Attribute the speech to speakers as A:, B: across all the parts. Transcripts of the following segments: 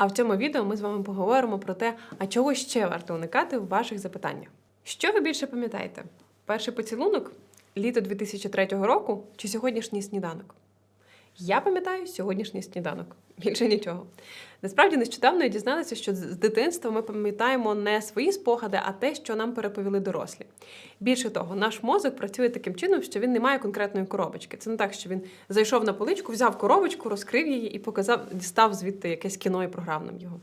A: А в цьому відео ми з вами поговоримо про те, а чого ще варто уникати в ваших запитаннях. Що ви більше пам'ятаєте? Перший поцілунок, літо 2003 року чи сьогоднішній сніданок? Я пам'ятаю сьогоднішній сніданок. Більше нічого. Насправді нещодавно я дізналася, що з дитинства ми пам'ятаємо не свої спогади, а те, що нам переповіли дорослі. Більше того, наш мозок працює таким чином, що він не має конкретної коробочки. Це не так, що він зайшов на поличку, взяв коробочку, розкрив її і показав, дістав звідти якесь кіно і програв нам його.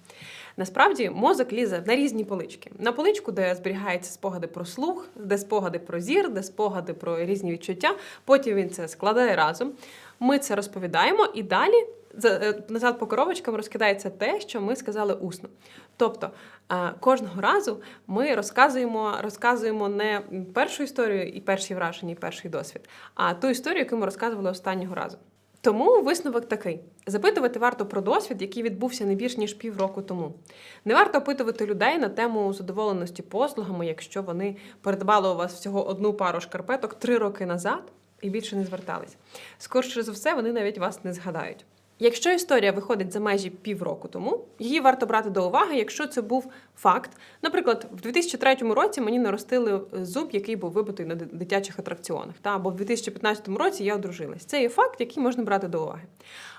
A: Насправді мозок лізе на різні полички. На поличку, де зберігаються спогади про слух, де спогади про зір, де спогади про різні відчуття. Потім він це складає разом. Ми це розповідаємо і далі е, назад по коробочкам розкидається те, що ми сказали усно. Тобто е, кожного разу ми розказуємо, розказуємо не першу історію і перші враження, і перший досвід, а ту історію, яку ми розказували останнього разу. Тому висновок такий: запитувати варто про досвід, який відбувся не більш ніж півроку тому. Не варто опитувати людей на тему задоволеності послугами, якщо вони придбали у вас всього одну пару шкарпеток три роки назад і більше не звертались. Скорше за все, вони навіть вас не згадають. Якщо історія виходить за межі півроку тому, її варто брати до уваги, якщо це був факт. Наприклад, в 2003 році мені наростили зуб, який був вибитий на дитячих атракціонах, та або в 2015 році я одружилась. Це є факт, який можна брати до уваги.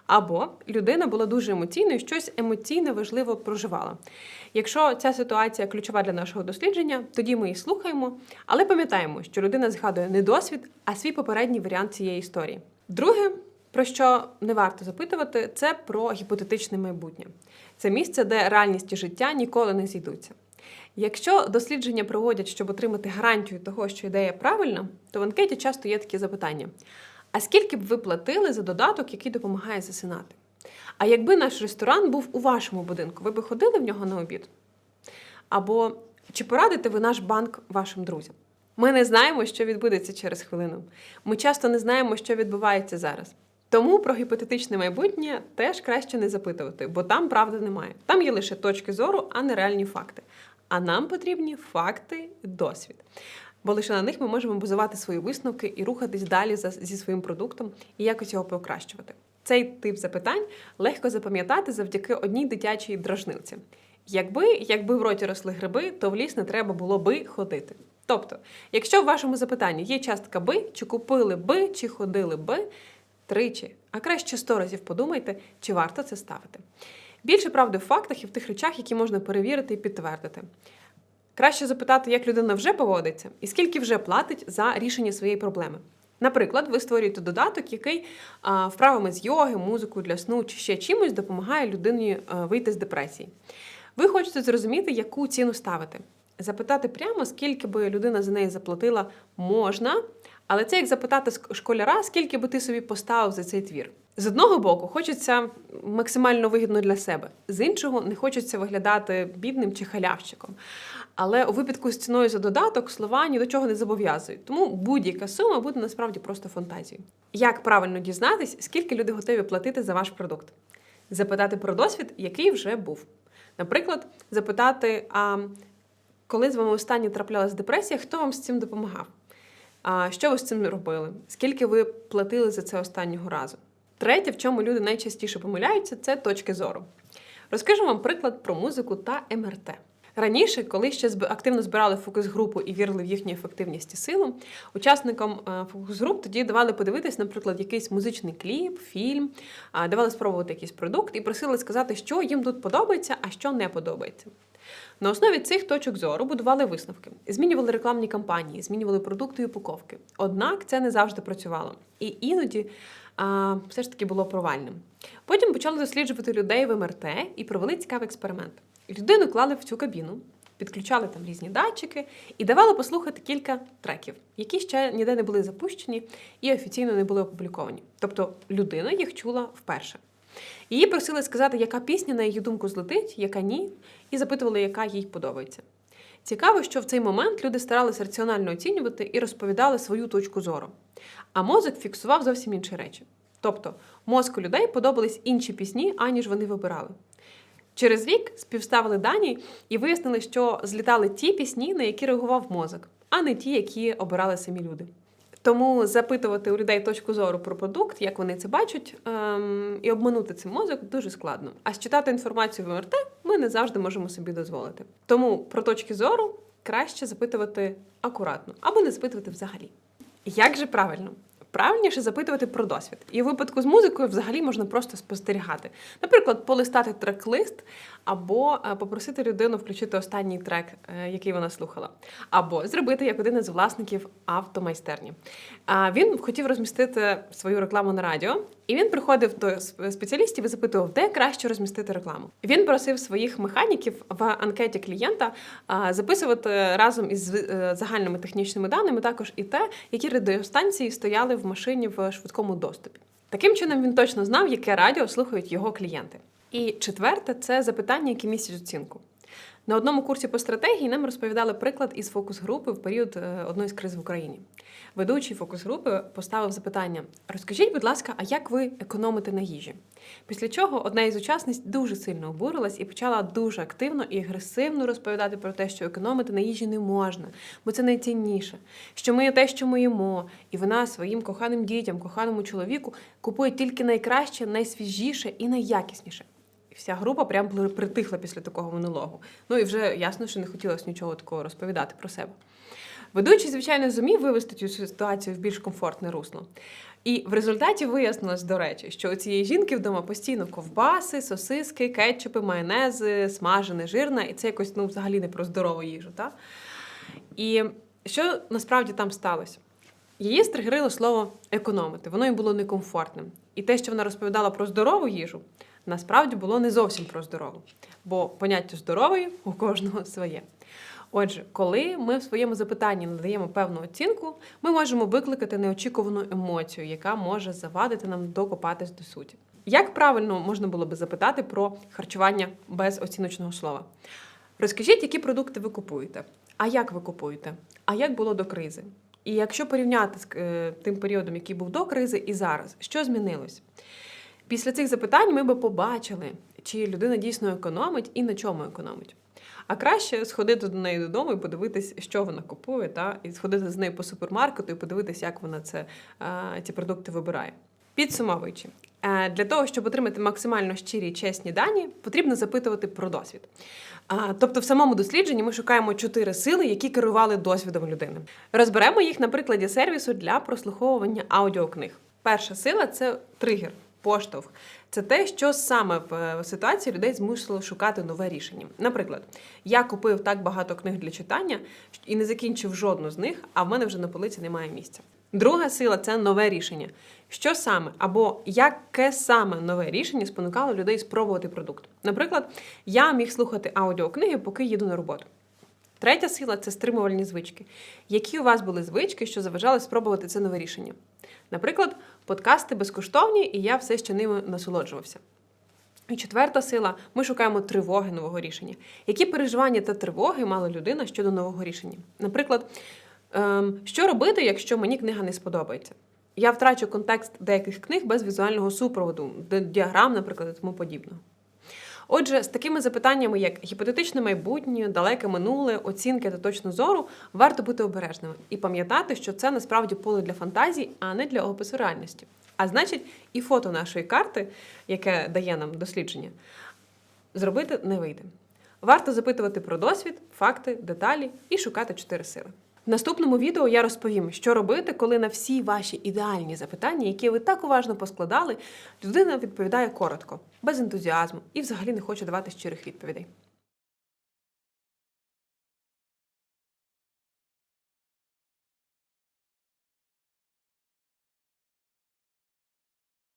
A: Або людина була дуже емоційною, щось емоційне важливо проживала. Якщо ця ситуація ключова для нашого дослідження, тоді ми її слухаємо, але пам'ятаємо, що людина згадує не досвід, а свій попередній варіант цієї історії. Друге, про що не варто запитувати, це про гіпотетичне майбутнє. Це місце, де реальність і життя ніколи не зійдуться. Якщо дослідження проводять, щоб отримати гарантію того, що ідея правильна, то в анкеті часто є такі запитання: а скільки б ви платили за додаток, який допомагає засинати? А якби наш ресторан був у вашому будинку, ви би ходили в нього на обід? Або чи порадите ви наш банк вашим друзям? Ми не знаємо, що відбудеться через хвилину. Ми часто не знаємо, що відбувається зараз. Тому про гіпотетичне майбутнє теж краще не запитувати, бо там правди немає. Там є лише точки зору, а не реальні факти. А нам потрібні факти досвід. Бо лише на них ми можемо базувати свої висновки і рухатись далі за- зі своїм продуктом і якось його покращувати. Цей тип запитань легко запам'ятати завдяки одній дитячій дражнилці. Якби, якби в роті росли гриби, то в ліс не треба було би ходити. Тобто, якщо в вашому запитанні є частка би, чи купили би, чи ходили би, тричі, а краще сто разів подумайте, чи варто це ставити. Більше правди в фактах і в тих речах, які можна перевірити і підтвердити. Краще запитати, як людина вже поводиться, і скільки вже платить за рішення своєї проблеми. Наприклад, ви створюєте додаток, який вправами з йоги, музикою для сну чи ще чимось допомагає людині а, вийти з депресії. Ви хочете зрозуміти, яку ціну ставити. Запитати прямо, скільки би людина за неї заплатила, можна, але це як запитати школяра, скільки би ти собі поставив за цей твір. З одного боку, хочеться максимально вигідно для себе, з іншого не хочеться виглядати бідним чи халявщиком. Але у випадку з ціною за додаток слова ні до чого не зобов'язують. Тому будь-яка сума буде насправді просто фантазією. Як правильно дізнатись, скільки люди готові платити за ваш продукт? Запитати про досвід, який вже був. Наприклад, запитати, а коли з вами останнє траплялась депресія, хто вам з цим допомагав? А що ви з цим робили? Скільки ви платили за це останнього разу? Третє, в чому люди найчастіше помиляються, це точки зору. Розкажу вам приклад про музику та МРТ. Раніше, коли ще активно збирали фокус-групу і вірили в їхню ефективність і силу, учасникам е, фокус-груп тоді давали подивитись, наприклад, якийсь музичний кліп, фільм, давали спробувати якийсь продукт і просили сказати, що їм тут подобається, а що не подобається. На основі цих точок зору будували висновки, змінювали рекламні кампанії, змінювали продукти і упаковки. Однак це не завжди працювало. І іноді а, все ж таки було провальним. Потім почали досліджувати людей в МРТ і провели цікавий експеримент. Людину клали в цю кабіну, підключали там різні датчики і давали послухати кілька треків, які ще ніде не були запущені і офіційно не були опубліковані. Тобто людина їх чула вперше. Її просили сказати, яка пісня, на її думку, злетить, яка ні, і запитували, яка їй подобається. Цікаво, що в цей момент люди старалися раціонально оцінювати і розповідали свою точку зору. А мозок фіксував зовсім інші речі. Тобто, мозку людей подобались інші пісні, аніж вони вибирали. Через рік співставили дані і вияснили, що злітали ті пісні, на які реагував мозок, а не ті, які обирали самі люди. Тому запитувати у людей точку зору про продукт, як вони це бачать, ем, і обманути цей мозок дуже складно. А считати інформацію в МРТ ми не завжди можемо собі дозволити. Тому про точки зору краще запитувати акуратно або не запитувати взагалі. Як же правильно? Правильніше запитувати про досвід. І в випадку з музикою взагалі можна просто спостерігати. Наприклад, полистати трек-лист, або е, попросити людину включити останній трек, е, який вона слухала, або зробити як один із власників автомайстерні. Він хотів розмістити свою рекламу на радіо, і він приходив до спеціалістів і запитував, де краще розмістити рекламу. Він просив своїх механіків в анкеті клієнта записувати разом із е, загальними технічними даними також і те, які радіостанції стояли в машині в швидкому доступі. Таким чином він точно знав, яке радіо слухають його клієнти. І четверте це запитання, які містять оцінку. На одному курсі по стратегії нам розповідали приклад із фокус-групи в період е, одної з криз в Україні. Ведучий фокус-групи поставив запитання: розкажіть, будь ласка, а як ви економите на їжі? Після чого одна із учасниць дуже сильно обурилась і почала дуже активно і агресивно розповідати про те, що економити на їжі не можна, бо це найцінніше, що ми те, що ми їмо, і вона своїм коханим дітям, коханому чоловіку купує тільки найкраще, найсвіжіше і найякісніше. Вся група прям притихла після такого монологу. Ну і вже ясно, що не хотілося нічого такого розповідати про себе. Ведучий, звичайно, зумів вивести цю ситуацію в більш комфортне русло. І в результаті вияснилось, до речі, що у цієї жінки вдома постійно ковбаси, сосиски, кетчупи, майонези, смажене, жирне, і це якось ну, взагалі не про здорову їжу. Та? І що насправді там сталося? Її стригерило слово економити, воно їй було некомфортним. І те, що вона розповідала про здорову їжу, насправді було не зовсім про здорову, бо поняття здорової у кожного своє. Отже, коли ми в своєму запитанні надаємо певну оцінку, ми можемо викликати неочікувану емоцію, яка може завадити нам докопатись до суті. Як правильно можна було би запитати про харчування без оціночного слова? Розкажіть, які продукти ви купуєте, а як ви купуєте, а як було до кризи? І якщо порівняти з е, тим періодом, який був до кризи, і зараз, що змінилось? Після цих запитань ми би побачили, чи людина дійсно економить і на чому економить. А краще сходити до неї додому і подивитись, що вона купує, та? і сходити з нею по супермаркету і подивитись, як вона це, е, ці продукти вибирає. Підсумовуючи, е, для того, щоб отримати максимально щирі чесні дані, потрібно запитувати про досвід. Тобто, в самому дослідженні ми шукаємо чотири сили, які керували досвідом людини. Розберемо їх на прикладі сервісу для прослуховування аудіокниг. Перша сила це тригер, поштовх. Це те, що саме в е, ситуації людей змусило шукати нове рішення. Наприклад, я купив так багато книг для читання і не закінчив жодну з них, а в мене вже на полиці немає місця. Друга сила це нове рішення. Що саме або яке саме нове рішення спонукало людей спробувати продукт? Наприклад, я міг слухати аудіокниги, поки їду на роботу. Третя сила це стримувальні звички. Які у вас були звички, що заважали спробувати це нове рішення? Наприклад, подкасти безкоштовні, і я все ще ними насолоджувався. І четверта сила ми шукаємо тривоги нового рішення. Які переживання та тривоги мала людина щодо нового рішення? Наприклад, ем, що робити, якщо мені книга не сподобається? Я втрачу контекст деяких книг без візуального супроводу, діаграм, наприклад, і тому подібного. Отже, з такими запитаннями, як гіпотетичне майбутнє, далеке минуле, оцінки та точну зору, варто бути обережними і пам'ятати, що це насправді поле для фантазій, а не для опису реальності. А значить, і фото нашої карти, яке дає нам дослідження, зробити не вийде. Варто запитувати про досвід, факти, деталі і шукати чотири сили. Наступному відео я розповім, що робити, коли на всі ваші ідеальні запитання, які ви так уважно поскладали, людина відповідає коротко, без ентузіазму і взагалі не хоче давати щирих відповідей.